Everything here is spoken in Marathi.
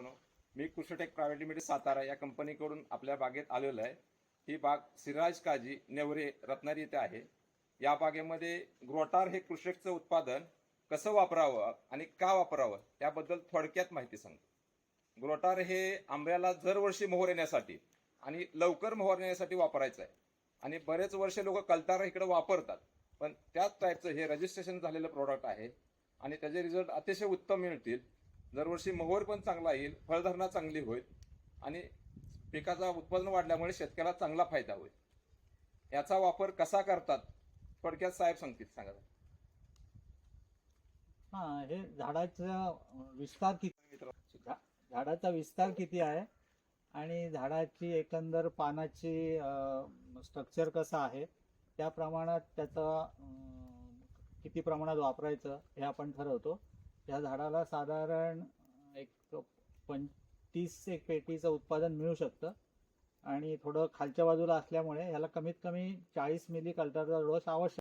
मित्रांनो मी कृषीटेक प्रायव्हेट लिमिटेड सातारा या कंपनीकडून आपल्या बागेत आलेलो आहे. ही बाग सिराज काजी नेवरे रत्नागिरी येथे आहे. या बागेमध्ये ग्रोटार हे कृषकचं उत्पादन कसं वापरावं आणि का वापरावं याबद्दल थोडक्यात माहिती सांगतो. ग्रोटार हे आंब्याला दरवर्षी मोहर येण्यासाठी आणि लवकर मोहर येण्यासाठी वापरायचं आहे. आणि बरेच वर्ष लोक कलतारा इकडे वापरतात. पण त्याच टाईपचं हे रजिस्ट्रेशन झालेलं प्रोडक्ट आहे. आणि त्याचे रिझल्ट अतिशय उत्तम मिळतील. दरवर्षी मोहर पण चांगला येईल फळधारणा चांगली होईल आणि पिकाचा उत्पादन वाढल्यामुळे शेतकऱ्याला चांगला फायदा होईल. याचा वापर कसा करतात थोडक्यात साहेब सांगतील सांगा. हा हे झाडाचा विस्तार किती मित्र झाडाचा विस्तार किती आहे? आणि झाडाची एकंदर पानाची स्ट्रक्चर कसं आहे? त्या प्रमाणात त्याचं किती प्रमाणात वापरायचं हे आपण ठरवतो. या झाडाला साधारण एक पंचतीस एक पेटीचं उत्पादन मिळू शकतं. आणि थोडं खालच्या बाजूला असल्यामुळे ह्याला कमीत कमी चाळीस मिली कल्टरचा डोस आवश्यक